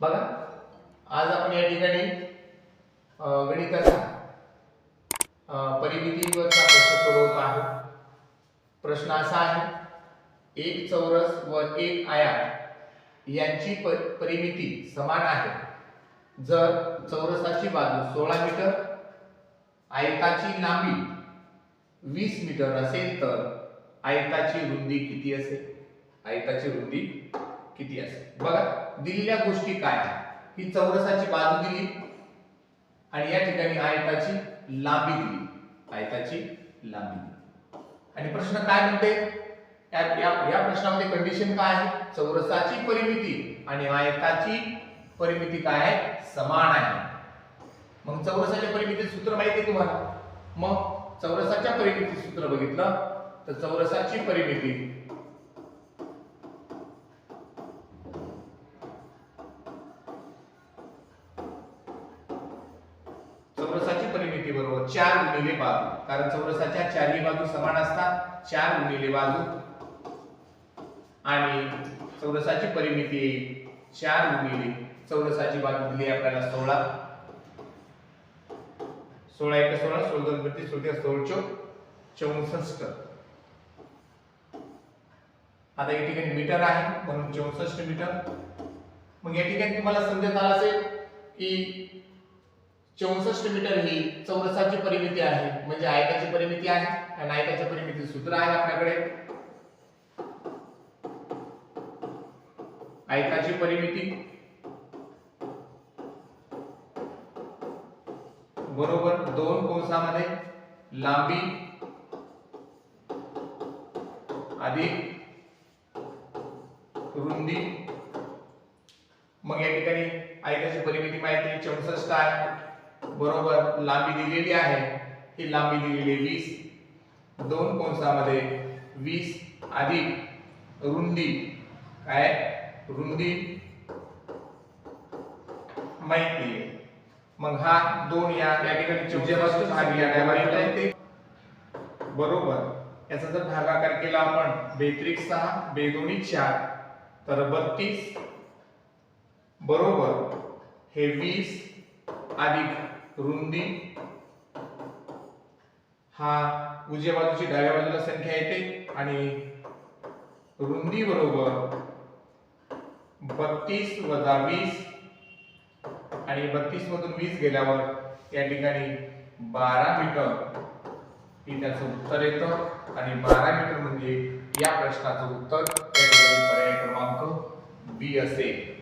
बघा आज आपण या ठिकाणी गणिताचा परिमितीवरचा प्रश्न सोडवत आहोत. प्रश्न असा आहे एक चौरस व एक आयात यांची प- परिमिती समान आहे. जर चौरसाची बाजू सोळा मीटर आयताची लांबी वीस मीटर असेल तर आयताची रुंदी किती असेल? आयताची रुंदी किती असेल? बघा दिलेल्या गोष्टी काय ही चौरसाची बाजू दिली आणि या ठिकाणी आयताची लांबी दिली. आयताची लांबी दिली. आणि प्रश्न काय म्हणते? या या- या प्रश्नामध्ये कंडिशन काय आहे? चौरसाची परिमिती आणि आयताची परिमिती काय आहे? समान आहे. मग चौरसाच्या परिमितीचे सूत्र माहिती आहे तुम्हाला? मग चौरसाच्या परिमिती सूत्र बघितलं तर चौरसाची परिमिती चौरसाची बरोबर चार गुणिले बाजू. कारण चौरसाच्या चारही बाजू समान असतात. चार गुणिले बाजू. आणि चौरसाची परिमिती येईल चार गुणिले चौरसाची बाजू दिली आपल्याला सोळा. सोळा एक सोळा सोळा दोन बत्तीस सोळा सोळ चौक चौसष्ट. आता या ठिकाणी मीटर आहे. म्हणून चौसष्ट मीटर. मग या ठिकाणी तुम्हाला समजत आलं असेल की चौसष्ट मीटर ही चौरसाची परिमिती आहे. म्हणजे आयताची परिमिती आहे आणि आयताच्या परिमिती सूत्र आहे आपल्याकडे. आयताची परिमिती बरोबर दोन कोसामध्ये लांबी अधिक रुंदी. मग या ठिकाणी आयताची परिमिती माहिती चौसष्ट आहे. बरोबर. लांबी दिलेली आहे. ही लांबी दिलेली वीस. दोन कंसामध्ये वीस अधिक रुंदी. काय? रुंदी माहिती. मग हा दोन या या ठिकाणी चौसष्ट भाग या. आहे ते? बरोबर. याचा जर भागाकार केला आपण बेत्रिक सहा बेदोनी चार तर बत्तीस. बरोबर. हे वीस अधिक रुंदी. हा उजव्या बाजूची डाव्या बाजूला संख्या येते आणि रुंदी बरोबर बत्तीस वजा वीस आणि बत्तीस मधून वीस गेल्यावर या ठिकाणी बारा मीटर ही त्याचं उत्तर येतं आणि बारा मीटर म्हणजे या प्रश्नाचं उत्तर. या ठिकाणी पर्याय क्रमांक बी असेल.